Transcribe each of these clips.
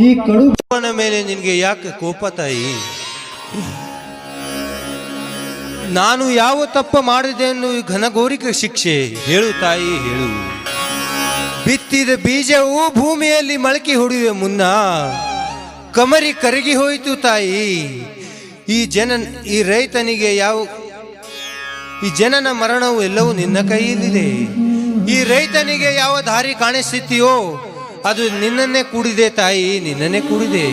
ಈ ಕಡು ಮೇಲೆ ನಿನಗೆ ಯಾಕೆ ಕೋಪ ತಾಯಿ? ನಾನು ಯಾವ ತಪ್ಪ ಮಾಡಿದೆ ಅನ್ನೋ ಈ ಘನಘೋರಿಕ ಶಿಕ್ಷೆ ಹೇಳು ತಾಯಿ, ಹೇಳು. ಬಿತ್ತಿದ ಬೀಜವು ಭೂಮಿಯಲ್ಲಿ ಮೊಳಕೆ ಹೊಡೆಯುವ ಮುನ್ನ ಕಮರಿ ಕರಗಿ ಹೋಯಿತು ತಾಯಿ. ಈ ಜನ ಈ ರೈತನಿಗೆ ಯಾವ ಈ ಜನನ ಮರಣವು ಎಲ್ಲವೂ ನಿನ್ನ ಕೈಯಲ್ಲಿದೆ. ಈ ರೈತನಿಗೆ ಯಾವ ದಾರಿ ಕಾಣಿಸುತ್ತೀಯೋ ಅದು ನಿನ್ನನ್ನೇ ಕೂಡಿದೆ ತಾಯಿ, ನಿನ್ನನ್ನೇ ಕೂಡಿದೆ.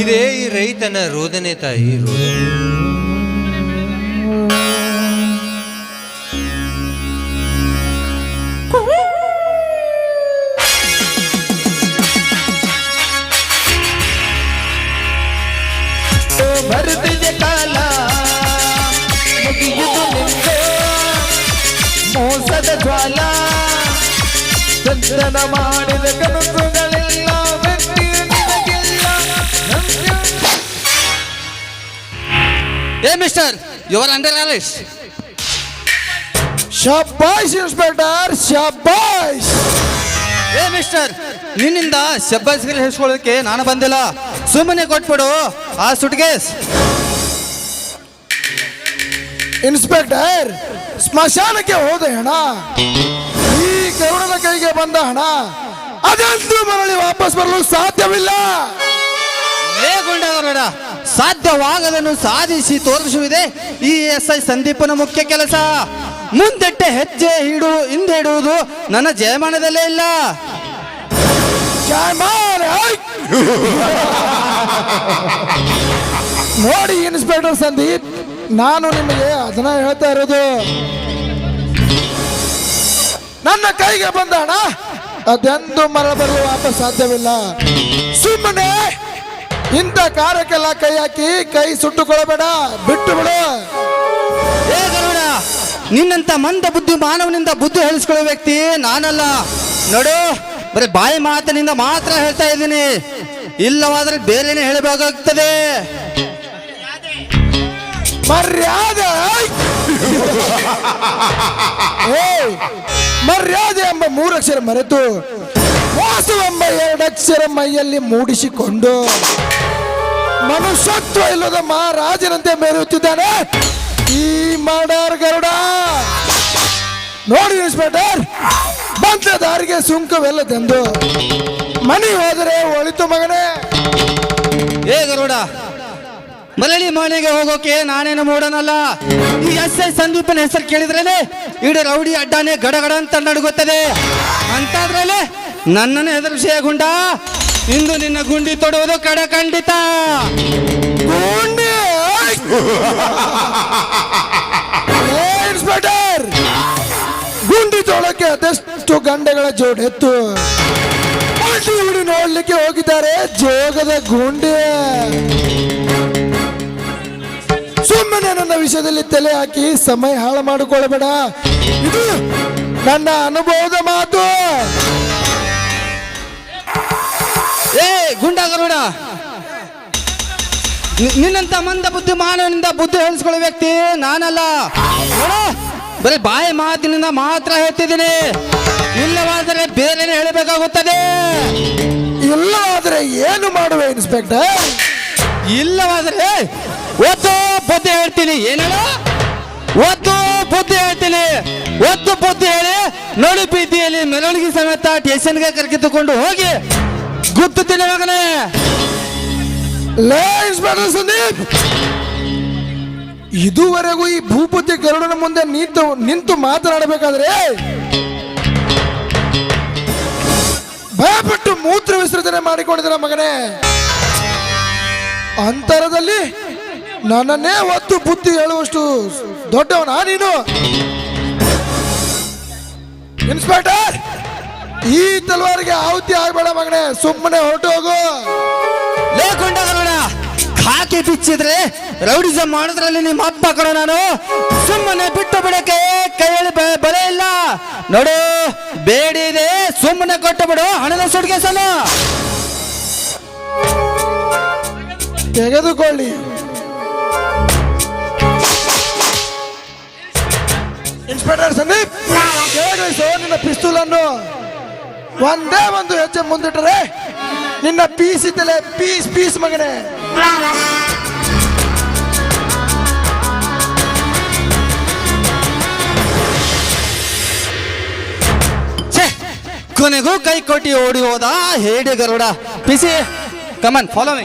ಇದೇ ಈ ರೈತನ ರೋದನೆ ತಾಯಿ, ರೋದನೆ. ಚಂದನ ಮಾಡಿದ ಕನಸುಗಳೆಲ್ಲ ಏ ಮಿಸ್ಟರ್ ಯುವರ್ ಅಂಡರ್ ಅರೆಸ್ಟ್ ಶಬ್ಬಾಯ್ಸ್ ಇನ್ಸ್ಪೆಕ್ಟರ್ ಶಬ್ಬಾಯ್ಸ್. ಏ ಮಿಸ್ಟರ್ ನಿನ್ನಿಂದ ಶಬ್ಬಾಯ್ಸ್ಗಳು ಹೆಸ್ಕೊಳ್ಳೋಕೆ ನಾನು ಬಂದಿಲ್ಲ. ಸುಮ್ಮನೆ ಕೊಟ್ಬಿಡು. ಆ ಸುಟ್ಕೇಸ್. ಇನ್ಸ್ಪೆಕ್ಟರ್ ಸ್ಮಶಾನಕ್ಕೆ ಹೋದೆ ಹಣ ಕರುಣನ ಕೈಗೆ ಬಂದ ಹಣ ಅದಂತೂ ಮರಳಿ ವಾಪಸ್ ಬರಲು ಸಾಧ್ಯವಿಲ್ಲ. ಲೇ ಗುಂಡಗರೋಡ ಸಾಧ್ಯವಾಗದನ್ನು ಸಾಧಿಸಿ ತೋರಿಸುವುದೇ ಈ ಎಸ್ ಐ ಸಂದೀಪನ ಮುಖ್ಯ ಕೆಲಸ. ಮುಂದೆಟ್ಟೆ ಹೆಜ್ಜೆ ಹಿಡು ಹಿಂದೆ ಇಡುವುದು ನನ್ನ ಜಯಮಾನದಲ್ಲೇ ಇಲ್ಲ. ಜಯಮಾನ! ನೋಡಿ ಇನ್ಸ್ಪೆಕ್ಟರ್ ಸಂದೀಪ್ ನಾನು ನಿಮಗೆ ಅದನ್ನ ಹೇಳ್ತಾ ಇರೋದು. ನನ್ನ ಕೈಗೆ ಬಂದ ಹಣ. ಅದೆಂದು ಮರ ಬರಲು ವಾಪಸ್ ಸಾಧ್ಯವಿಲ್ಲ. ಸುಮ್ಮನೆ ಇಂಥ ಕಾರಕ್ಕೆಲ್ಲ ಕೈ ಹಾಕಿ ಕೈ ಸುಟ್ಟುಕೊಳ್ಳಬೇಡ ಬಿಟ್ಟು ಬಿಡು ಏ ಗರುಡ ನಿನ್ನಂತ ಮಂದ ಬುದ್ಧಿ ಮಾನವನಿಂದ ಬುದ್ಧಿ ಹೇಳಿಸ್ಕೊಳ್ಳೋ ವ್ಯಕ್ತಿ ನಾನಲ್ಲ. ನೋಡು ಬರೀ ಬಾಯಿ ಮಾತಿನಿಂದ ಮಾತ್ರ ಹೇಳ್ತಾ ಇದ್ದೀನಿ. ಇಲ್ಲವಾದ್ರೆ ಬೇರೆನೇ ಹೇಳಬೇಕಾಗ್ತದೆ. ಮರ್ಯಾದೆ! ಮರ್ಯಾದೆ ಎಂಬ ಮೂರಕ್ಷರ ಮರೆತು ಮೋಸವೆಂಬ ಎರಡಕ್ಷರ ಮೈಯಲ್ಲಿ ಮೂಡಿಸಿಕೊಂಡು ಮನುಷ್ಯತ್ವ ಇಲ್ಲದ ಮಹಾರಾಜನಂತೆ ಮೆರೆಯುತ್ತಿದ್ದಾನೆ. ಈ ಮಾಡಾರ್ ಗರುಡ. ನೋಡಿ ಇನ್ಸ್ಪೆಕ್ಟರ್, ಬಂದ ದಾರಿಗೆ ಸುಂಕವೆಲ್ಲದೆಂದು ಮನೆ ಹೋದರೆ ಒಳಿತು ಮಗನೇ. ಏ ಗರುಡ ಮರಳಿ ಮನೆಗೆ ಹೋಗೋಕೆ ನಾನೇನು ಮೂಡನಲ್ಲ ಈ ಎಸ್ ಐ ಸಂದೀಪನ ಹೆಸರು ಕೇಳಿದ್ರೇನೆ ಇಡೀ ರೌಡಿ ಅಡ್ಡಾನೆ ಗಡಗಡ ಅಂತ ನಡುಗುತ್ತದೆ. ಅಂತಾದ್ರಲ್ಲಿ ನನ್ನನ್ನು ಹೆದರಿಸಿಯ ಗುಂಡ, ಇಂದು ನಿನ್ನ ಗುಂಡಿ ತೊಡುವುದು ಕಡ ಖಂಡಿತ ಗುಂಡಿ ಇನ್ಸ್ಪೆಕ್ಟರ್! ಗುಂಡಿ ತೊಳಕ್ಕೆ ಅದೆಷ್ಟು ಗಂಡೆಗಳ ಜೋಡೆತ್ತು ಗುಂಡಿ ಹುಡಿ ನೋಡ್ಲಿಕ್ಕೆ ಹೋಗಿದ್ದಾರೆ, ಜೋಗದ ಗುಂಡಿ. ಸುಮ್ಮನೆ ನನ್ನ ವಿಷಯದಲ್ಲಿ ತಲೆ ಹಾಕಿ ಸಮಯ ಹಾಳು ಮಾಡಿಕೊಳ್ಳಬೇಡ. ಇದು ನನ್ನ ಅನುಭವದ ಮಾತು. ಏ ಗುಂಡ ಗರುಡ ನಿ- ನಿನ್ನಂತ ಮಂದ ಬುದ್ಧಿ ಮಾನವನಿಂದ ಬುದ್ಧಿ ಹೇಳಿಸ್ಕೊಳ್ಳೋ ವ್ಯಕ್ತಿ ನಾನಲ್ಲ. ಬರೀ ಬಾಯಿ ಮಾತಿನಿಂದ ಮಾತ್ರ ಹೇಳ್ತಿದ್ದೀನಿ. ಇಲ್ಲವಾದರೆ ಬೇರೆ ಹೇಳಬೇಕಾಗುತ್ತದೆ. ಇಲ್ಲವಾದರೆ ಏನು ಮಾಡುವೆ ಇನ್ಸ್ಪೆಕ್ಟರ್? ಇಲ್ಲವಾದರೆ ಬುದ್ಧಿ ಹೇಳ್ತೀನಿ. ಏನಲ್ಲ ಒದ್ದು ಬುದ್ಧಿ ಹೇಳ್ತೀನಿ. ಒದ್ದು ಬುದ್ಧಿ ಹೇಳಿ, ನಡು ಬೀದಿಯಲ್ಲಿ ಮೆರವಣಿಗೆ ಸಮೇತ ಟೇಷನ್ಗೆ ಕರೆಕಿತ್ತುಕೊಂಡು ಹೋಗಿ ಗುದ್ದುತ್ತೀನಿ ಮಗನೇ. ಸುದೀಪ್ ಇನ್ಸ್ಪೆಕ್ಟರ್ ಸಂದೀಪ್! ಇದುವರೆಗೂ ಈ ಭೂಪತಿ ಗರುಡನ ಮುಂದೆ ನಿಂತು ನಿಂತು ಮಾತನಾಡಬೇಕಾದ್ರೆ ಭಯಪಟ್ಟು ಮೂತ್ರ ವಿಸರ್ಜನೆ ಮಾಡಿಕೊಂಡಿದ್ರ ಮಗನೇ. ಅಂತರದಲ್ಲಿ ನನ್ನನ್ನೇ ಒತ್ತು ಬುದ್ಧಿ ಹೇಳುವಷ್ಟು ದೊಡ್ಡವನ ನೀನು? ಇನ್ಸ್ಪೆಕ್ಟರ್ ಈ ತಲವಾರಿಗೆ ಆಹುತಿ ಆಗ್ಬೇಡ ಮಗನೇ ಸುಮ್ಮನೆ ಹೊರಟು ಹೋಗು. ಲೇಕೊಂಡ ಗರುಡ ಖಾಕಿ ಬಿಚ್ಚಿದ್ರೆ ರೌಡಿಸಮ್ ಮಾಡೋದ್ರಲ್ಲಿ ನಿಮ್ಮ ಅಪ್ಪ ಕಣ ನಾನು. ಸುಮ್ಮನೆ ಬಿಟ್ಟು ಬಿಡಕ್ಕೆ ಕೈಯಲ್ಲಿ ಬೆಲೆ ಇಲ್ಲ. ನೋಡು ಬೇಡಿದೆ ಸುಮ್ಮನೆ ಕೊಟ್ಟು ಬಿಡು ಹಣದ ಸುಡ್ಗೆಸಲ್ಲ ತೆಗೆದುಕೊಳ್ಳಿ. ಇನ್ಸ್ಪೆಕ್ಟರ್ ಸಂದೀಪ್ ಕೆಳಗಿಳಿಸು ನಿನ್ನ ಪಿಸ್ತೂಲ್ ಅನ್ನು ಒಂದೇ ಒಂದು ಹೆಜ್ಜೆ ಮುಂದಿಟ್ಟರೆ ನಿನ್ನ ಪೀಸ್ ಇದ್ದಲೆ ಪೀಸ್ ಪೀಸ್ ಮಗನೇ. ಕೊನೆಗೂ ಕೈ ಕೊಟ್ಟಿ ಓಡಿ ಹೋದ ಹೇಳಿ Garuda. PC come on follow me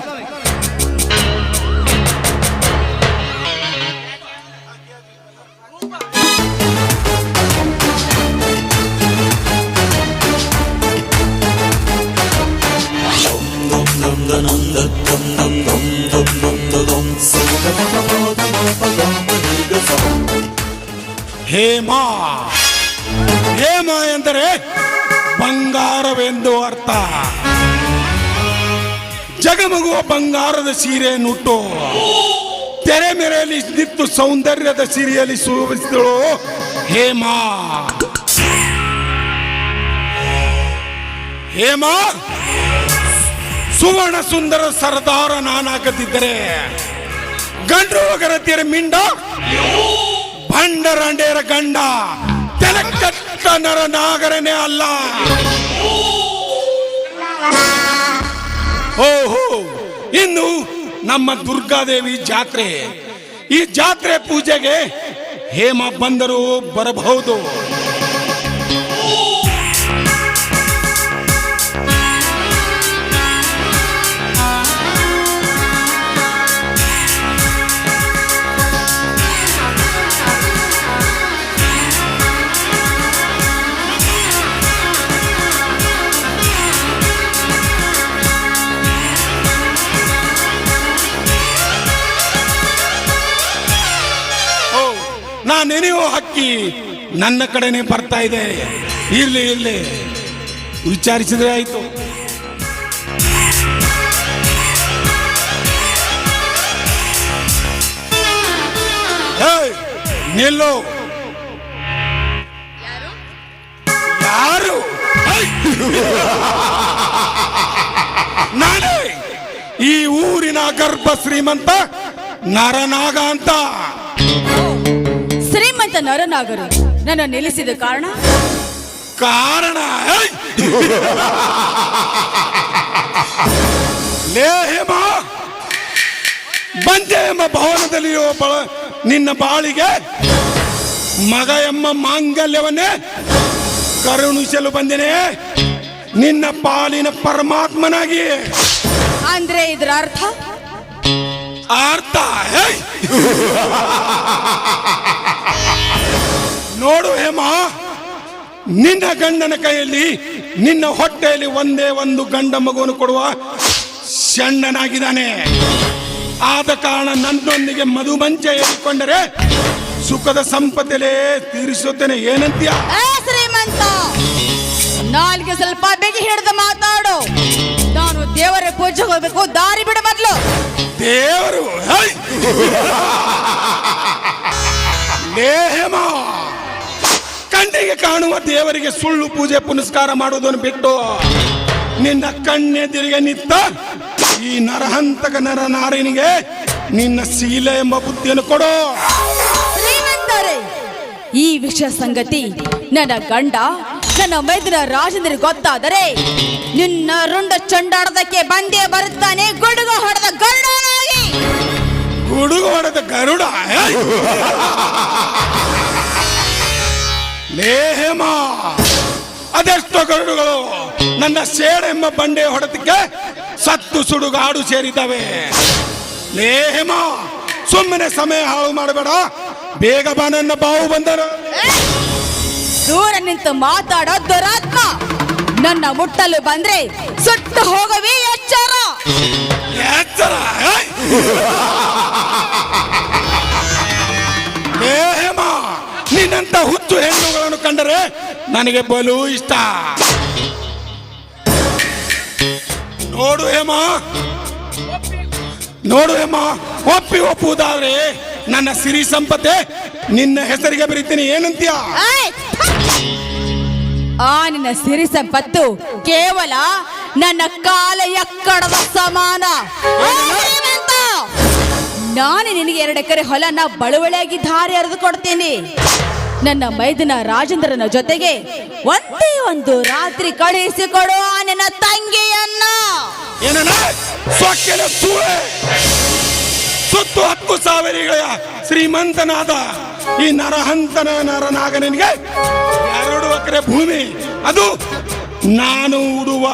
Hema. Hema ಎಂದರೆ ಬಂಗಾರವೆಂದು ಅರ್ಥ. ಜಗಮಗುವ ಬಂಗಾರದ ಸೀರೆ ನುಟ್ಟು ತೆರೆ ಮೆರೆಯಲ್ಲಿ ನಿಂತು ಸೌಂದರ್ಯದ ಸೀರೆಯಲ್ಲಿ ಶೋಭಿಸಿದಳು ಹೇಮ. ಹೇಮ, ಸುವರ್ಣ ಸುಂದರ ಸರದಾರ ನಾನಾಗದಿದ್ದರೆ ಗಂಡ್ರು ಗರತಿಯರ ಮಿಂಡ ಭಂಡರಂಡೇರ ಗಂಡ. ತೆಲಕಟ್ಟನರ ನಾಗರನೇ ಅಲ್ಲ. ಓಹೋ, ಇನ್ನು ನಮ್ಮ ದುರ್ಗಾದೇವಿ ಜಾತ್ರೆ. ಈ ಜಾತ್ರೆ ಪೂಜೆಗೆ ಹೇಮ ಬಂದರೂ ಬರಬಹುದು. ನನ್ನ ಕಡೆನೆ ಬರ್ತಾ ಇದೆ. ಇರ್ಲಿ ಇರ್ಲಿ. ವಿಚಾರಿಸಿದ್ರೆ ಆಯ್ತು. ನಿಲ್ಲು. ಯಾರು? ನಾನೇ ಈ ಊರಿನ ಗರ್ಭ ಶ್ರೀಮಂತ ನರನಾಗ ಅಂತ. ಶ್ರೀಮಂತ ನರನಾಗರು ನನ್ನ ನಿಲ್ಲಿಸಿದ ಕಾರಣ? ಕಾರಣ! ಲೇ ಹೇಮ ಬಂದೆ ಎಂಬ ಭವನದಲ್ಲಿರುವ ಬಳ ನಿನ್ನ ಬಾಳಿಗೆ ಮಗ ಎಂಬ ಮಾಂಗಲ್ಯವನ್ನೇ ಕರುಣಿಸಲು ಬಂದೇನೆ. ನಿನ್ನ ಪಾಲಿನ ಪರಮಾತ್ಮನಾಗಿ. ಅಂದ್ರೆ ಇದರ ಅರ್ಥ? ಅರ್ಥ ನಿನ್ನ ಗಂಡನ ಕೈಯಲ್ಲಿ ನಿನ್ನ ಹೊಟ್ಟೆಯಲ್ಲಿ ಒಂದೇ ಒಂದು ಗಂಡ ಮಗುವನ್ನು ಕೊಡುವ ಚಂಡನಾಗಿದ್ದಾನೆ ಆದ ಕಾರಣ ನನ್ನೊಂದಿಗೆ ಮಧುಮಂಚ ಹೇಳಿಕೊಂಡರೆ ಸುಖದ ಸಂಪತ್ತಲೇ ತೀರಿಸುತ್ತೇನೆ. ಏನಂತೀಯ? ಶ್ರೀಮಂತ ನಾಲ್ಗೆ ಸ್ವಲ್ಪ ಬೆಗಿ ಹಿಡಿದು ಮಾತಾಡು. ನಾನು ದೇವರ ಪೂಜೆಗೆ ಹೋಗಬೇಕು ದಾರಿ ಬಿಡ ಮೊದಲು. ದೇವರು! ಹೇಮ ಕಣ್ಣಿಗೆ ಕಾಣುವ ದೇವರಿಗೆ ಸುಳ್ಳು ಪೂಜೆ ಪುನಸ್ಕಾರ ಮಾಡುವುದನ್ನು ಬಿಟ್ಟು ನಿನ್ನ ಕಣ್ಣೆದಿರಿಗೆ ನಿತ್ತ ಈ ನರಹಂತಕ ನರ ನಾರಿನಿಗೆ ನಿನ್ನ ಶೀಲ ಎಂಬ ಬುದ್ಧಿಯನ್ನು ಕೊಡು. ಶ್ರೀಮಂತರೇ ಈ ವಿಷಯ ಸಂಗತಿ ನನ್ನ ಗಂಡ ನನ್ನ ಮೈದ್ರ ರಾಜನಿಗೆ ಗೊತ್ತಾದರೆ ನಿನ್ನ ರುಂಡ ಚಂಡಾಡದಕ್ಕೆ ಬಂದೇ ಬರುತ್ತಾನೆ ಗುಡುಗ ಹೊಡೆದ ಗರುಡನಾಗಿ. ಗುಡುಗ ಹೊಡೆದ ಗರುಡ ಹೇ? ಅದೆಷ್ಟು ಹೇಮ ಅದೆಷ್ಟೋ ಗರುಡುಗಳು ನನ್ನ ಸೇಡೆಂಬ ಬಂಡೆ ಹೊಡೆದಕ್ಕೆ ಸತ್ತು ಸುಡುಗಾಡು ಸೇರಿದ್ದಾವೆ ಲೇಹಮ ಸುಮ್ಮನೆ ಸಮಯ ಹಾಳು ಮಾಡಬೇಡ. ಬೇಗ ಬಾ ನನ್ನ ಬಾವು ಬಂದರು. ದೂರ ನಿಂತು ಮಾತಾಡೋ ದುರಾತ್ಮ. ನನ್ನ ಮುಟ್ಟಲು ಬಂದ್ರೆ ಸುಟ್ಟು ಹೋಗವೇ ಎಚ್ಚರ. ಎಚ್ಚರ ನಿನ್ನಂತ ಹುಚ್ಚು ಹೆಣ್ಣುಗಳನ್ನು ಕಂಡರೆ ನನಗೆ ಬಲು ಇಷ್ಟ. ನೋಡು ಹೇಮ. ನೋಡು ಹೇಮ. ಒಪ್ಪಿ ಒಪ್ಪುವುದಾದ್ರೆ ನನ್ನ ಸಿರಿ ಸಂಪತ್ತೆ ನಿನ್ನ ಹೆಸರಿಗೆ ಬರೀತೀನಿ. ಏನಂತೀಯ! ಆ ನಿನ್ನ ಸಿರಿ ಸಂಪತ್ತು ಕೇವಲ ನನ್ನ ಕಾಲ ಎಕ್ಕಡದ ಸಮಾನ. ನಾನು ನಿನಗೆ ಎರಡು ಎಕರೆ ಹೊಲನ ಬಳುವಳಿಯಾಗಿ ಧಾರೆ ಎರೆದು ಕೊಡ್ತೇನೆ. ನನ್ನ ಮೈದನ ರಾಜೇಂದ್ರನ ಜೊತೆಗೆ ಒಂದೇ ಒಂದು ರಾತ್ರಿ ಕಳುಹಿಸಿಕೊಡುವ ನಿನ್ನ ತಂಗಿಯನ್ನ. ಸುತ್ತು ಹತ್ತು ಸಾವಿರ ಶ್ರೀಮಂತನಾದ ಈ ನರಹಂತನ ನರನಾಗನಿಗೆ ಎರಡು ಎಕರೆ ಭೂಮಿ. ಅದು ನಾನು ಉಡುವ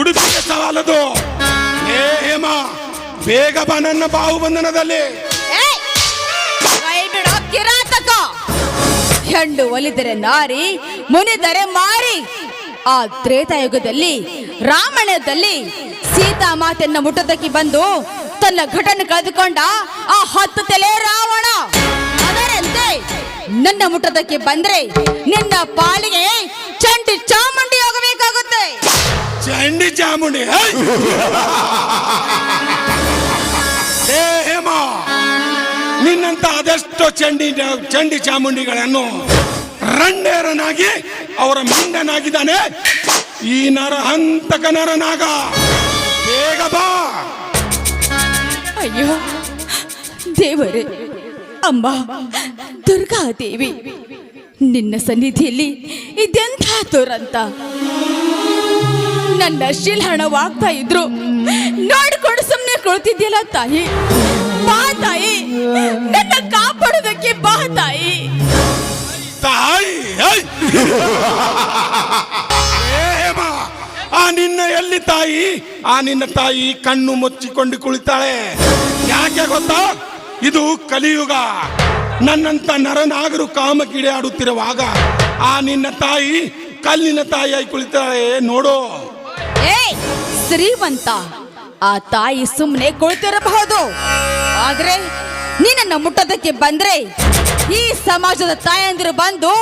ಉಡುಪಿಗೆ ಸವಾಲದು. ಏ ಹೇಮ ಬೇಗ ಬಾ ನನ್ನ ಬಾಹುಬಂಧನದಲ್ಲಿ. ಕಿರಾತಕ. ಹೆಣ್ಣು ಒಲಿದರೆ ನಾರಿ, ಮುನಿದರೆ ಮಾರಿ. ಆ ತ್ರೇತಾಯುಗದಲ್ಲಿ, ರಾಮಾಯಣದಲ್ಲಿ ಸೀತಾ ಮಾತೆನ್ನ ಮುಟ್ಟದಕ್ಕೆ ಬಂದು ತನ್ನ ಘಟನೆ ಕಳೆದುಕೊಂಡ ಆ ಹತ್ತು ತಲೆ ರಾವಣ. ಅದರಂತೆ ನನ್ನ ಮುಟ್ಟದಕ್ಕೆ ಬಂದ್ರೆ ನಿನ್ನ ಪಾಲಿಗೆ ಚಂಡಿ ಚಾಮುಂಡಿ ಹೋಗಬೇಕಾಗುತ್ತೆ. ಚಂಡಿ ಚಾಮುಂಡಿ ನಿನ್ನಂತ ಆದಷ್ಟು ಚಂಡಿ ಚಂಡಿ ಚಾಮುಂಡಿಗಳನ್ನು ರಂಡೇರನಾಗಿ ಅವರ ಮಂಡನಾಗಿದ್ದಾನೆ ಈ ನರಹಂತಕ ನರನಾಗ. ಬೇಗ ಬಾ. ಅಯ್ಯೋ, ದೇವರೇ, ಅಮ್ಮ ದುರ್ಗಾದೇವಿ ನಿನ್ನ ಸನ್ನಿಧಿಯಲ್ಲಿ ಇದೆಂಥ ದುರಂತ? ನನ್ನ ಶಿಲ್ಹಣವಾಗ್ತಾ ಇದ್ರು ನೋಡ್ಕೊಂಡು ಕುಳಿತಿದ್ಯಲ್ಲ ತಾಯಿ? ಬಾ ತಾಯಿ. ನನ್ನ ಕಾಪಾಡೋದಕ್ಕೆ ಬಾ ತಾಯಿ. ತಾಯಿ ಹೇಮ ಆ ನಿನ್ನ ಎಲ್ಲಿ ತಾಯಿ? ಆ ನಿನ್ನ ತಾಯಿ ಕಣ್ಣು ಮುಚ್ಚಿಕೊಂಡು ಕುಳಿತಾಳೆ. ಯಾಕೆ ಗೊತ್ತಾ? ಇದು ಕಲಿಯುಗ. ನನ್ನಂತ ನರನಾಗರು ಕಾಮಕೀಡೆ ಆಡುತ್ತಿರುವಾಗ ಆ ನಿನ್ನ ತಾಯಿ ಕಲ್ಲಿನ ತಾಯಿಯಾಗಿ ಕುಳಿತಾಳೆ. ನೋಡೋ. ಶ್ರೀಮಂತ. ಆ ತಾಯಿ ಸುಮ್ಮನೆ ಕುಳಿತಿರಬಹುದು. ಆದ್ರೆ ನೀನನ್ನ ಮುಟ್ಟೋದಕ್ಕೆ ಬಂದ್ರೆ ಈ ಸಮಾಜದ ತಾಯಂದಿರು ಬಂದು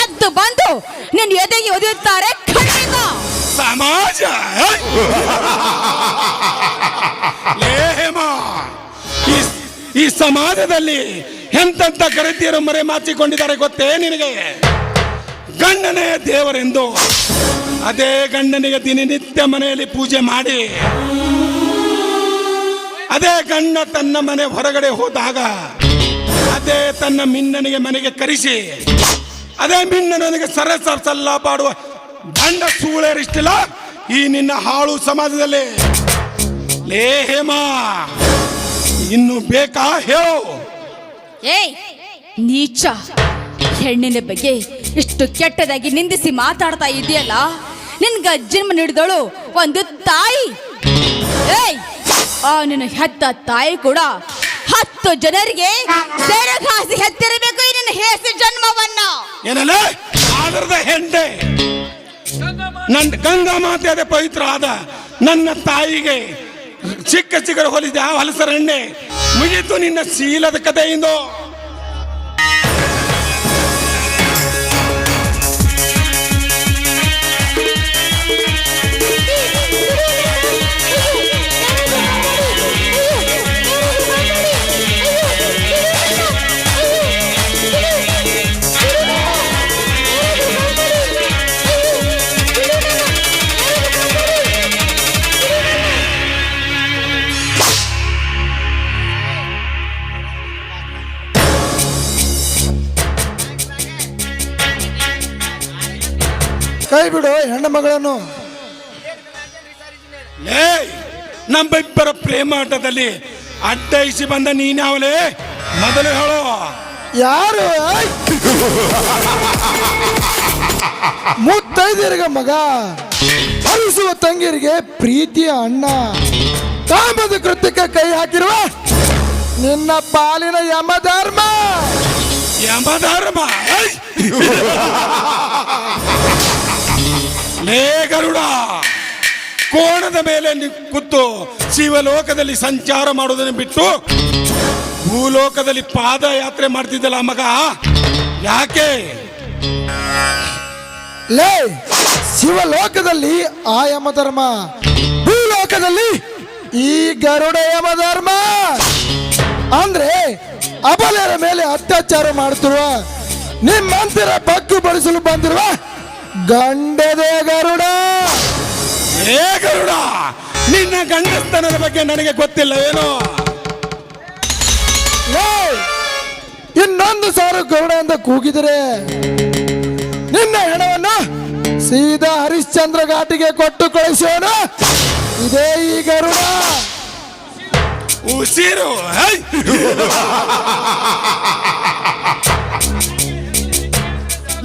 ಎದ್ದು ಬಂದು ನಿನ್ನ ಎದೆಗೆ ಒದೆಯುತ್ತಾರೆ ಖಂಡಿತ. ಸಮಾಜ ಈ ಸಮಾಜದಲ್ಲಿ ಎಂತಂತ ಕರೆತಿಯರು ಮರೆ ಮಾಚಿಕೊಂಡಿದ್ದಾರೆ ಗೊತ್ತೇ ನಿನಗೆ? ಗಂಡನೇ ದೇವರೆಂದು, ಅದೇ ಗಂಡನಿಗೆ ದಿನನಿತ್ಯ ಮನೆಯಲ್ಲಿ ಪೂಜೆ ಮಾಡಿ ಅದೇ ಗಂಡ ತನ್ನ ಮನೆ ಹೊರಗಡೆ ಹೋದಾಗ, ಅದೇ ತನ್ನ ಮಿನ್ನನಿಗೆ ಮನೆಗೆ ಕರೆಸಿ, ಅದೇ ಮಿನ್ನನಿಗೆ ಸರ ಸಲ್ಲ ಪಾಡುವ ಗಂಡ ಸೂಳೇರಿಷ್ಟಿಲ್ಲ ಈ ನಿನ್ನ ಹಾಳು ಸಮಾಜದಲ್ಲಿ. ಲೇ ಹೇಮ, ಇನ್ನು ಬೇಕಾ ಹೇಳು. ಏಯ್, ನೀಚ. ಹೆಣ್ಣಿನ ಬಗ್ಗೆ ಇಷ್ಟು ಕೆಟ್ಟದಾಗಿ ನಿಂದಿಸಿ ಮಾತಾಡ್ತಾ ಇದೆಯಲ್ಲ? ನಿನ್ ಜನ್ಮ ಹಿಡಿದಳು ಒಂದು ತಾಯಿ. ಏಯ್ ನಿನ್ನ ಹೆತ್ತ ತಾಯಿ ಕೂಡ ಹತ್ತು ಜನರಿಗೆ ಸೆರಗಾಸಿ ಹೆತ್ತಿರಬೇಕು ನಿನ್ನ ಹೇಸಿ ಜನ್ಮವನ್ನ. ಏನಲ್ಲ ಹೆಂಡೆ. ನನ್ನ ಗಂಗಾ ಮಾತೆ ಅದೇ ಪವಿತ್ರ ಆದ ನನ್ನ ತಾಯಿಗೆ ಚಿಕ್ಕ ಚಿಕ್ಕ ಹೊಲಿದ ಹೊಲಸರ ಎಣ್ಣೆ ಮುಗಿತು ನಿನ್ನ ಶೀಲದ ಕಥೆಯಿಂದ. ಮಗಳನ್ನು? ಲೇ ಪ್ರೇಮ ಪ್ರೇಮಾಟದಲ್ಲಿ ಅಡ್ಡೈಸಿ ಬಂದ ನೀನ್ಯಾವಲೇ? ಮೊದಲು ಹೇಳೋ. ಯಾರು? ಐ! ಮಗ ಹರಿಸುವ ತಂಗಿರಿಗೆ ಪ್ರೀತಿಯ ಅಣ್ಣ. ಕಾಮದ ಕೃತ್ಯಕ್ಕೆ ಕೈ ಹಾಕಿರುವ ನಿನ್ನ ಪಾಲಿನ ಯಮಧರ್ಮ. ಯಮಧರ್ಮ! ಲೇ ಗರುಡ! ಕೋಣದ ಮೇಲೆ ಕೂತು ಶಿವಲೋಕದಲ್ಲಿ ಸಂಚಾರ ಮಾಡೋದನ್ನು ಬಿಟ್ಟು ಭೂಲೋಕದಲ್ಲಿ ಪಾದಯಾತ್ರೆ ಮಾಡ್ತಿದ್ದಲ್ಲ ಮಗ. ಯಾಕೆ? ಲೇ, ಶಿವಲೋಕದಲ್ಲಿ ಆ ಯಮಧರ್ಮ ಭೂಲೋಕದಲ್ಲಿ ಈ ಗರುಡ ಯಮಧರ್ಮ ಅಂದ್ರೆ ಅಬಲೆಯರ ಮೇಲೆ ಅತ್ಯಾಚಾರ ಮಾಡ್ತಿರುವ ನಿಮ್ಮಂತರ ಬಗ್ಗು ಬಡಿಸಲು ಬಂದಿರುವ ಗಂಡದೇ ಗರುಡ. ಏ ಗರುಡ ನಿನ್ನ ಗಂಡಸ್ತನದ ಬಗ್ಗೆ ನನಗೆ ಗೊತ್ತಿಲ್ಲ ಏನೋ? ಇನ್ನೊಂದು ಸಾರು ಗರುಡ ಅಂತ ಕೂಗಿದರೆ ನಿನ್ನ ಹೆಣವನ್ನ ಸೀದಾ ಹರಿಶ್ಚಂದ್ರ ಘಾಟಿಗೆ ಕೊಟ್ಟು ಕಳಿಸೋಣ. ಇದೇ ಈ ಗರುಡ. ಉಸಿರು!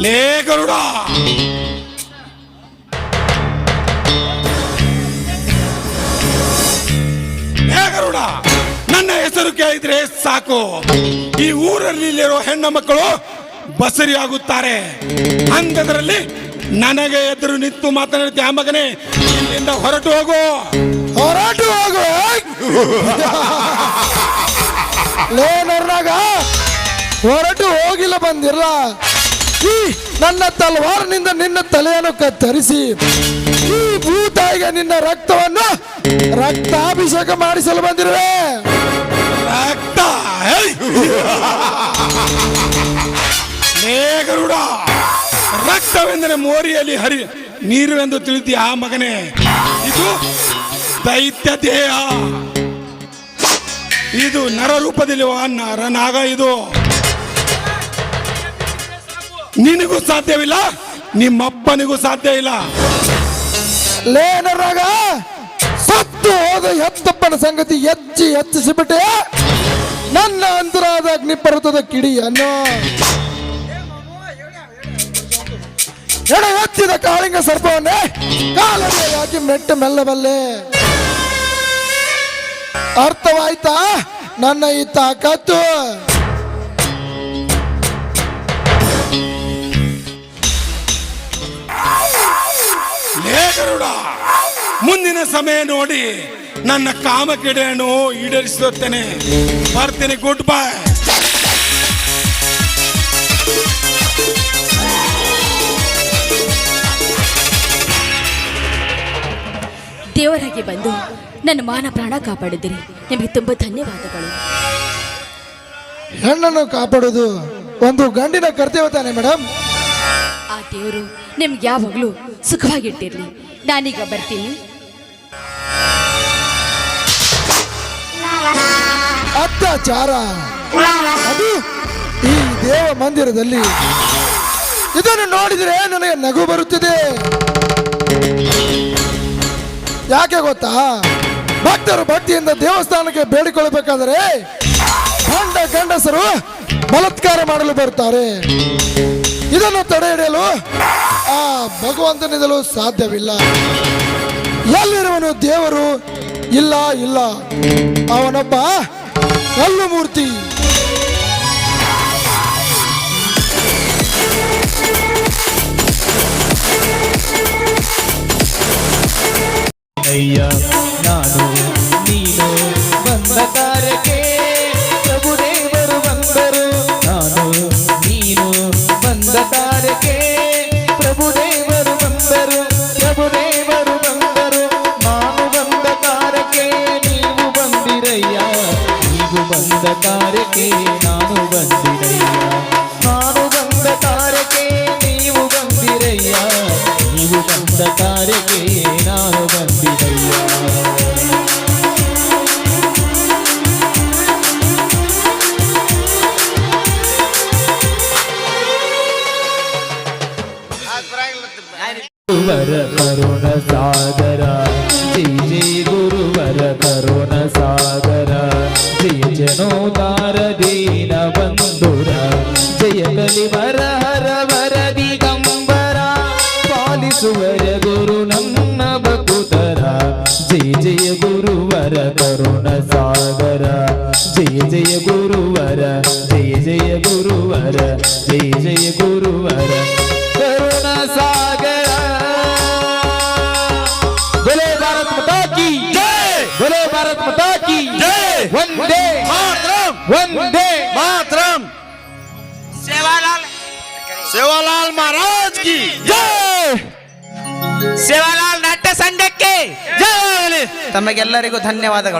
ಲೇ ಗರುಡ! ನನ್ನ ಹೆಸರು ಕೇಳಿದ್ರೆ ಸಾಕು. ಈ ಊರಲ್ಲಿ ಇಲ್ಲಿರೋ ಹೆಣ್ಣು ಮಕ್ಕಳು ಬಸರಿ ಆಗುತ್ತಾರೆ. ನನಗೆ ಎದುರು ನಿಂತು ಮಾತನಾಡುತ್ತೆ ಆ ಮಗನೇ. ಇಲ್ಲಿಂದ ಹೊರಟು ಹೋಗು. ಹೊರಟು ಹೋಗು. ಲೇ ನರ್ನಾಗ, ಹೊರಟು ಹೋಗಿಲ್ಲ ಬಂದಿರಲ್ಲ ಈ ನನ್ನ ತಲವಾರನಿಂದ ನಿನ್ನ ತಲೆಯನ್ನು ಕತ್ತರಿಸಿ. ಈ ಭೂತಾಯಿಗೆ ನಿನ್ನ ರಕ್ತವನ್ನು ರಕ್ತಾಭಿಷೇಕ ಮಾಡಿಸಲು ಬಂದಿರುವೆ. ರಕ್ತ ಹೇ! ಲೇ ಗರುಡ ರಕ್ತವೆಂದರೆ ಮೋರಿಯಲ್ಲಿ ಹರಿ ನೀರುವೆಂದು ತಿಳಿದಿ ಆ ಮಗನೇ. ಇದು ದೈತ್ಯ ದೇಹ. ಇದು ನರ ರೂಪದಲ್ಲಿ ನರನಾಗ ಇದು. ನಿನಗೂ ಸಾಧ್ಯವಿಲ್ಲ, ನಿಮ್ಮಪ್ಪನಿಗೂ ಸಾಧ್ಯ ಇಲ್ಲ. ಲೇನರಾಗ ಸತ್ತು ಹೋದ ಎತ್ತಪ್ಪನ ಸಂಗತಿ ಹೆಚ್ಚಿ ಹೆಚ್ಚಿಸಿಬಿಟ್ಟೆ ನನ್ನ ಅಂತರಾದ ಅಗ್ನಿಪರ್ವತದ ಕಿಡಿಯನ್ನು ಎಡ ಎತ್ತಿದ ಕಾಳಿಂಗ ಸರ್ಪವನ್ನೇ ಕಾಲಲ್ಲಿ ಹಾಕಿ ಮೆಟ್ಟ ಮೆಲ್ಲಬಲ್ಲೆ. ಅರ್ಥವಾಯ್ತಾ? ನನ್ನ ಈ ತಾಕತ್ತು? ಗರುಡ. ಮುಂದಿನ ಸಮಯ ನೋಡಿ ನನ್ನ ಕಾಮಕಿಡೆಯನ್ನು ಈಡೇರಿಸುತ್ತೇನೆ. ಬರ್ತೀನಿ ಗುಡ್ ಬೈ. ದೇವರಾಗಿ ಬಂದು ನನ್ನ ಮಾನ ಪ್ರಾಣ ಕಾಪಾಡಿದಿರಿ ನಿಮಗೆ ತುಂಬ ಧನ್ಯವಾದಗಳು. ಹೆಣ್ಣನ್ನು ಕಾಪಾಡೋದು ಒಂದು ಗಂಡಿನ ಕರ್ತವ್ಯ ತಾನೆ ಮೇಡಮ್ ಆ ದೇವರು ನಿಮ್ಗೆ ಯಾವಾಗಲೂ ಸುಖವಾಗಿಟ್ಟಿರ್ಲಿ. ನಾನೀಗ ಬರ್ತೀನಿ. ಅತ್ಯಾಚಾರ. ಅದು ಈ ದೇವ ಮಂದಿರದಲ್ಲಿ. ಇದನ್ನು ನೋಡಿದರೆ ನನಗೆ ನಗು ಬರುತ್ತಿದೆ. ಯಾಕೆ ಗೊತ್ತಾ? ಭಕ್ತರು ಭಕ್ತಿಯಿಂದ ದೇವಸ್ಥಾನಕ್ಕೆ ಬೇಡಿಕೊಳ್ಳಬೇಕಾದರೆ ಗಂಡ ಗಂಡಸರು ಬಲತ್ಕಾರ ಮಾಡಲು ಬರುತ್ತಾರೆ. ಇದನ್ನು ತಡೆ ಹಿಡಿಯಲು ಆ ಭಗವಂತನಿದಲು ಸಾಧ್ಯವಿಲ್ಲ. ಎಲ್ಲಿರುವನು ದೇವರು? ಇಲ್ಲ ಇಲ್ಲ. ಅವನೊಬ್ಬ ಕಲ್ಲು ಮೂರ್ತಿ ಅಯ್ಯ. ನೀವು ಬಂದ ಕಾರ್ಯಕ್ಕೆ ನಾನು ಬಂದಿರಯ್ಯ ನಾನು ಬಂದ ಕಾರ್ಯಕ್ಕೆ ನೀವು ಬಂದಿರಯ್ಯ ನೀವು ಬಂದ ಕಾರ್ಯಕ್ಕೆ ನಾನು ಬಂದಿರಯ್ಯ ಗುರುವರ ಕರುಣ ಸಾಗರ ಜೈ ಜೈ ಗುರುವರ ಕರುಣ ಸಾಗರ ಜಯ ಜನೋದಾರ ದೀನ ಬಂಧುರ ಜಯ ಕಲಿವರ ಹರ ವರ ದಿಗಂಬರ ಪಾಲಿಸುವರ ಗುರು ನನ್ನ ಬಕುತರ ಜಯ ಜಯ ಗುರುವರ ಕರುಣ ಸಾಗರ ಜಯ ಜಯ ಗುರುವರ ಜಯ ಜಯ ಗುರುವರ ಜಯ ಜಯ ಗುರುವರ ಕರುಣ ಸಾಗರ मातरम वंदे मातरम ಸೇವಾಲಾಲ್ सेवालाल महाराज की जय ಸೇವಾಲಾಲ್ ನಾಟ್ಯ ಸಂಘಕ್ಕೆ जय ತಮಗೆಲ್ಲರಿಗೂ ಧನ್ಯವಾದಗಳು